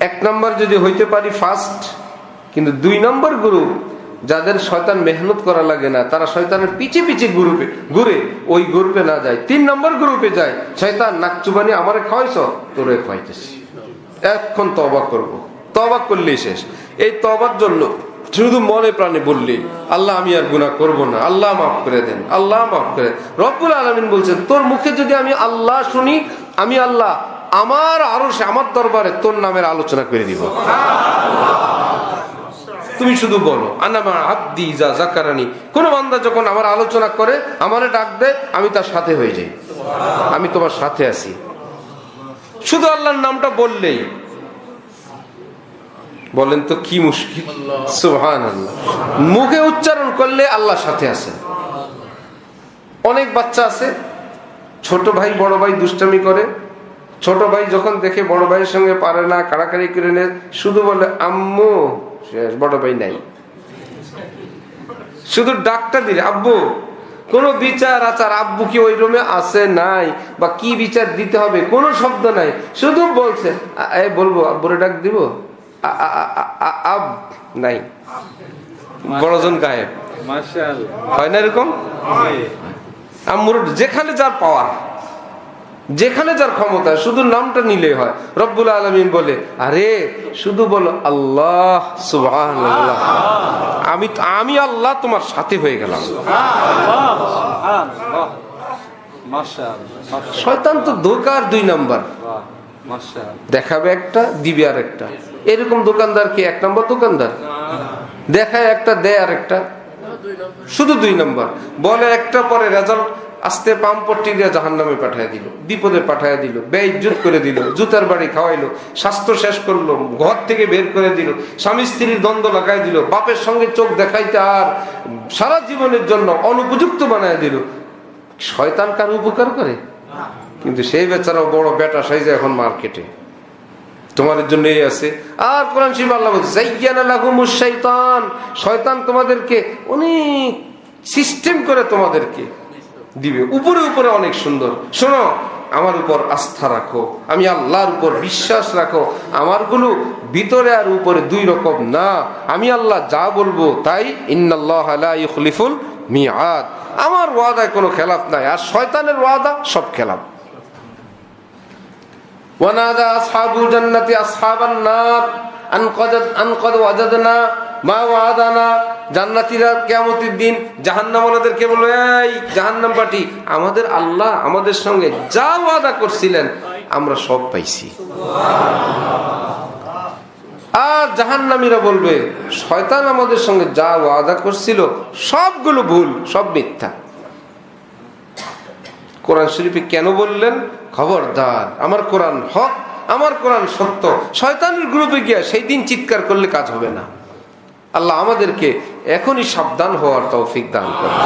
এক নম্বর যদি হইতে পারি ফার্স্ট কিন্তু দুই নম্বর গ্রুপ যাদের শয়তান মেহনত করা লাগে না, তারা শয়তানের পিছে পিছে গ্রুপে ঘুরে ওই গ্রুপে না যায়। তিন নম্বর গ্রুপে যায়, শয়তান, নাক চুবানি আমারে খাওয়াইছ? তোরে খাওয়াইতেছি। এখন তবা করব। তবা করলেই শেষ। এই তবার জন্য শুধু মনে প্রাণে বললি, আল্লাহ, আমি আর গুনাহ করব না। আল্লাহ মাফ করে দেন। আল্লাহ মাফ করে দেন। রব্বুল আলমিন বলছেন, তোর মুখে যদি আমি আল্লাহ শুনি, আমি আল্লাহ আমার আরও আমার দরবারে তোর নামের আলোচনা করে দিব। তুমি শুধু বলো আনামা যা কোন বান্দা যখন আমার আলোচনা করে, আমারে ডাক দেয়, আমি তার সাথে হয়ে যাই। আমি তোমার সাথে আছি। শুধু আল্লাহর নামটা বললেই। বলেন তো কি মুশকিল? সুহান আল্লাহ মুখে উচ্চারণ করলে আল্লাহর সাথে আছে। অনেক বাচ্চা আছে, ছোট ভাই, বড় ভাই দুষ্টামি করে। ছোট ভাই যখন দেখে বড় ভাইয়ের সঙ্গে পারে না কাড়াকাড়ি করে নে শুধু বলে আম্মু। শেষ বড় ভাই নাই। শুধু ডাকটা দিলে আব্বু কোন বিচার আচার আব্বু কি ওই রুমে আছে নাই? বা কি বিচার দিতে হবে? কোনো শব্দ নাই। শুধু বলছে এ বলব আব্বুরে ডাক দিব? আব নাই। বড়জন গায়েব। হয় না এরকম? আম্মুর যেখানে যার পাওয়ার। যেখানে যার ক্ষমতা শুধু নামটা নিলে হয়। রব্বুল আলমিন বলে আরে শুধু বলো আল্লাহ সুবহানাল্লাহ। আমি আমি আল্লাহ তোমার সাথে হয়ে গেলাম। শয়তান তো দোকার দুই নাম্বার। দেখাবে একটা দিবে আর একটা। এরকম দোকানদার কি? এক নম্বর দোকানদার? দেখায় একটা দেয় আর একটা। শুধু দুই নম্বর। বলে একটা পরে রেজাল্ট আস্তে দিয়ে জাহান নামে পাঠায় দিল, বিপদে পাঠায় দিল ব্যয়জুত করে দিল, জুতার বাড়ি খাওয়াইলো, স্বাস্থ্য শেষ করল, ঘর থেকে বের করে দিল, স্বামী স্ত্রীর দ্বন্দ্ব লাগাই দিল, বাপের সঙ্গে চোখ দেখাইতে আর সারা জীবনের জন্য অনুপযুক্ত বানায় দিল। শয়তান কার উপকার করে? কিন্তু সেই বেচারা বড় বেটা সাইজে এখন মার্কেটে। তোমাদের জন্য এই আছে। আর কোরআন শিব আল্লাহ শয়তান তোমাদেরকে অনেক সিস্টেম করে তোমাদেরকে। দিবে। উপরে উপরে অনেক সুন্দর। শোনো, আমার উপর আস্থা রাখো। আমি আল্লাহর উপর বিশ্বাস রাখো। আমারগুলো ভিতরে আর উপরে দুই রকম না। আমি আল্লাহ যা বলব তাই। ইন্নাল্লাহলিফুল মিয়াদ। আমার ওয়াদায় কোনো খেলাফ নাই। আর শয়তানের ওয়াদা সব খেলাফ। ওয়ানাদা আসহাবুল জান্নাতি আসহাবান নার। আনকাদ আনকাদ ওয়াজাদনা মা ওয়াদানা, জান্নাতিরা কেমতির দিন জাহান্নাম ওনাদেরকে বলল এই জাহান্নাম পাটি আমাদের আল্লাহ আমাদের সঙ্গে যা ওয়াদা করছিলেন, আমরা সব পাইছি। আর জাহান্নামীরা বলবে, শয়তান আমাদের সঙ্গে যা ওয়াদা করছিল, সবগুলো ভুল, সব মিথ্যা। কোরআন শরীফে কেন বললেন, খবরদার, আমার কোরআন হক, আমার কোরআন সত্য, শয়তানের গ্রুপে গিয়া সেই দিন চিৎকার করলে কাজ হবে না। আল্লাহ আমাদেরকে এখনই সাবধান হওয়ার তৌফিক দান করে